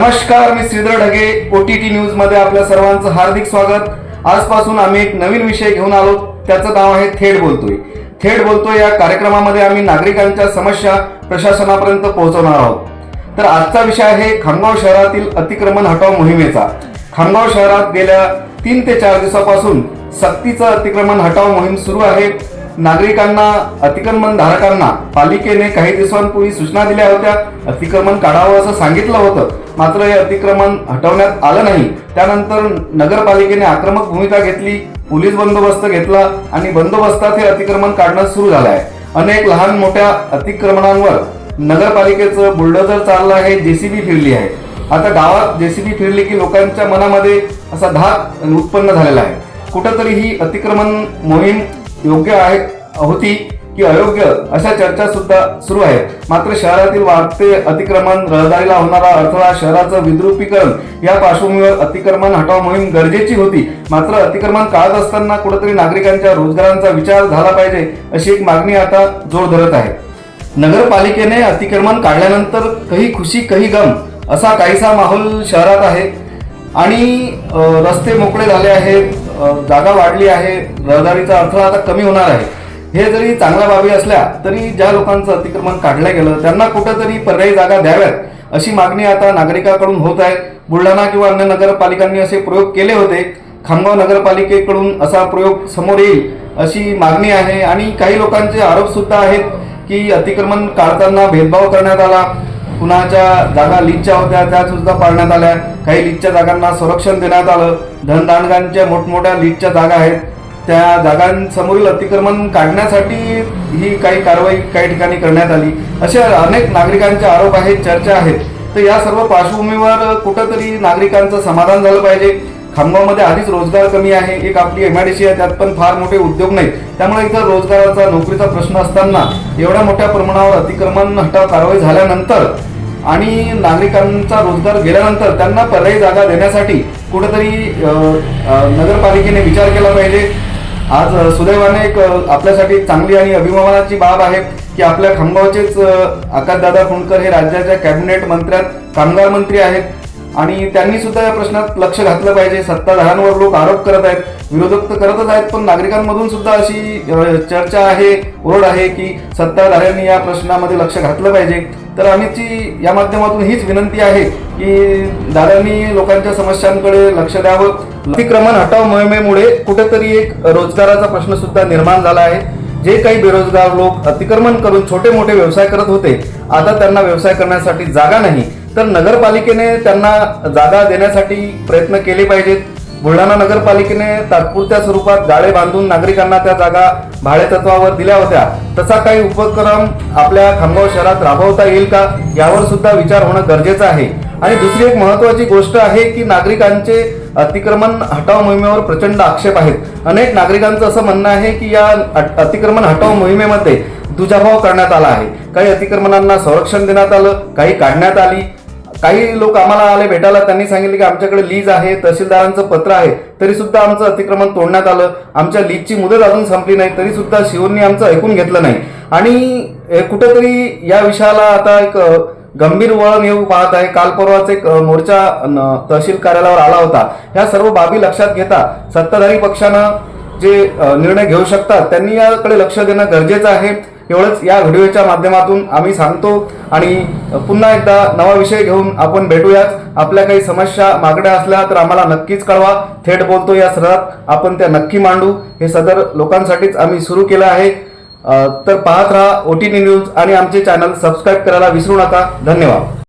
नमस्कार मी Shridhar Dhage. O T T न्यूजमध्ये आपल्या सर्वांचं हार्दिक स्वागत. आजपासून आम्ही एक नवीन विषय घेऊन आलो. त्याचं नाव आहे थेट बोलतोय. थेट बोलतोय या कार्यक्रमामध्ये आम्ही नागरिकांच्या समस्या प्रशासनापर्यंत पोहोचवणार आहोत. तर आजचा विषय आहे खामगाव शहरातील अतिक्रमण हटाव मोहिमेचा. खामगाव शहरात गेल्या तीन ते चार दिवसापासून सक्तीचं अतिक्रमण हटाव मोहीम सुरू आहे. नागरिकांना अतिक्रमण धारकांना पालिकेने काही दिवसांपूर्वी सूचना दिल्या होत्या. अतिक्रमण काढावं असं सांगितलं होतं. मात्र हे अतिक्रमण हटवण्यात आलं नाही. त्यानंतर नगरपालिकेने आक्रमक भूमिका घेतली पोलीस बंदोबस्त घेतला आणि बंदोबस्तात हे अतिक्रमण काढणं सुरू झालं आहे अनेक लहान मोठ्या अतिक्रमणांवर नगरपालिकेचं बुलडोजर चाललं आहे जेसीबी फिरली आहे. आता गावात जेसीबी फिरली की लोकांच्या मनामध्ये असा धाक उत्पन्न झालेला आहे. कुठंतरी ही अतिक्रमण मोहीम योग्य आहे? होती की अयोग्य अशा चर्चा सुद्धा सुरू आहेत मात्र शहरातील वाढते अतिक्रमण रहदारीला होणारा अडथळा शहराचं विद्रुपीकरण या पार्श्वभूमीवर अतिक्रमण हटाव मोहीम गरजेची होती. मात्र अतिक्रमण काढत असताना कुठेतरी नागरिकांच्या रोजगारांचा विचार झाला पाहिजे अशी एक मागणी आता जोर धरत आहे. नगरपालिकेने अतिक्रमण काढल्यानंतर काही खुशी काही गम असा काहीसा माहोल शहरात आहे. आणि रस्ते मोकळे झाले आहेत जागा वाढली आहे रहदारीचा अडथळा आता कमी होणार आहे. हे जरी चांगल्या बाबी असल्या तरी ज्या लोकांचं अतिक्रमण काढलं गेलं त्यांना कुठंतरी पर्यायी जागा द्याव्यात अशी मागणी आता नागरिकांकडून होत आहे. बुलढाणा किंवा अन्य नगरपालिकांनी असे प्रयोग केले होते. खामगाव नगरपालिकेकडून असा प्रयोग समोर येईल अशी मागणी आहे. आणि काही लोकांचे आरोप सुद्धा आहेत की अतिक्रमण काढताना भेदभाव करण्यात आला. कुणाच्या जागा लीजच्या होत्या त्या सुद्धा पाळण्यात आल्या. काही लीजच्या जागांना संरक्षण देण्यात आलं. धनदानगांच्या मोठमोठ्या लीजच्या जागा आहेत. त्या जागांसमोरील अतिक्रमण काढण्यासाठी ही काही कारवाई काही ठिकाणी करण्यात आली. असे अनेक नागरिकांचे आरोप आहेत चर्चा आहेत. तर या सर्व पार्श्वभूमीवर कुठंतरी नागरिकांचं समाधान झालं पाहिजे. खामगावमध्ये आधीच रोजगार कमी आहे. एक आपली एम आय डी सी आहे त्यात पण फार मोठे उद्योग नाहीत. त्यामुळे इथं रोजगाराचा नोकरीचा प्रश्न असताना एवढ्या मोठ्या प्रमाणावर अतिक्रमण हटाव कारवाई झाल्यानंतर आणि नागरिकांचा रोजगार गेल्यानंतर त्यांना पर्यायी जागा देण्यासाठी कुठेतरी नगरपालिकेने विचार केला पाहिजे. आज सुदैवाने एक आपल्यासाठी चांगली आणि अभिमानाची बाब आहे की आपल्या खामगावचेच आकाशदादा खुणकर हे राज्याच्या कॅबिनेट मंत्र्यात कामगार मंत्री आहेत. आणि त्यांनी सुद्धा या प्रश्नात लक्ष घातलं पाहिजे. सत्ताधाऱ्यांवर लोक आरोप करत आहेत. विरोधक तर करतच आहेत पण नागरिकांमधून सुद्धा अशी चर्चा आहे ओरड आहे की सत्ताधाऱ्यांनी या प्रश्नामध्ये लक्ष घातलं पाहिजे. तर आम्हीची या माध्यमातून हीच विनंती आहे की दादांनी लोकांच्या समस्यांकडे लक्ष द्यावं. अतिक्रमण हटाव मोहिमेमुळे कुठेतरी एक रोजगाराचा प्रश्न सुद्धा निर्माण झाला आहे. जे काही बेरोजगार लोक अतिक्रमण करून छोटे मोठे व्यवसाय करत होते आता त्यांना व्यवसाय करण्यासाठी जागा नाही. तर नगरपालिकेने त्यांना जागा देण्यासाठी प्रयत्न केले पाहिजेत. बुलढाणा नगरपालिकेने तात्पुरत्या स्वरूपात गाळे बांधून नागरिकांना त्या जागा भाडेतत्वावर दिल्या होत्या. तसा काही उपक्रम आपल्या खामगाव शहरात राबवता येईल का? यावर सुद्धा विचार होणं गरजेचं आहे. आणि दुसरी एक महत्वाची गोष्ट आहे की नागरिकांचे अतिक्रमण हटाव मोहिमेवर प्रचंड आक्षेप आहेत. अनेक नागरिकांचं असं म्हणणं आहे की या अतिक्रमण हटाव मोहिमेमध्ये दुजाभाव करण्यात आला आहे. काही अतिक्रमणांना संरक्षण देण्यात आलं काही काढण्यात आली. काही लोक आम्हाला आले भेटायला. त्यांनी सांगितले की आमच्याकडे लीज आहे तहसीलदारांचं पत्र आहे. तरी सुद्धा आमचं अतिक्रमण तोडण्यात आलं. आमच्या लीजची मुदत अजून संपली नाही. तरी सुद्धा शिवूंनी आमचं ऐकून घेतलं नाही. आणि ए, कुठेतरी या विषयाला आता एक गंभीर वळण येऊ पाहत आहे. काल परवाच एक मोर्चा न, तहसील कार्यालयावर आला होता. ह्या सर्व बाबी लक्षात घेता सत्ताधारी पक्षानं जे निर्णय घेऊ शकतात त्यांनी याकडे लक्ष देणं गरजेचं आहे. एवढंच या व्हिडिओच्या माध्यमातून आम्ही सांगतो. आणि पुन्हा एकदा नवा विषय घेऊन आपण भेटूयाच आपल्या काही समस्या मागण्या असल्या तर आम्हाला नक्कीच कळवा. थेट बोलतो या सदरात. आपण त्या नक्की मांडू. हे सदर लोकांसाठीच आम्ही सुरू केलं आहे. तर पाहत राहा ओ टी न्यूज आणि आमचे चॅनल सबस्क्राईब करायला विसरू नका. धन्यवाद.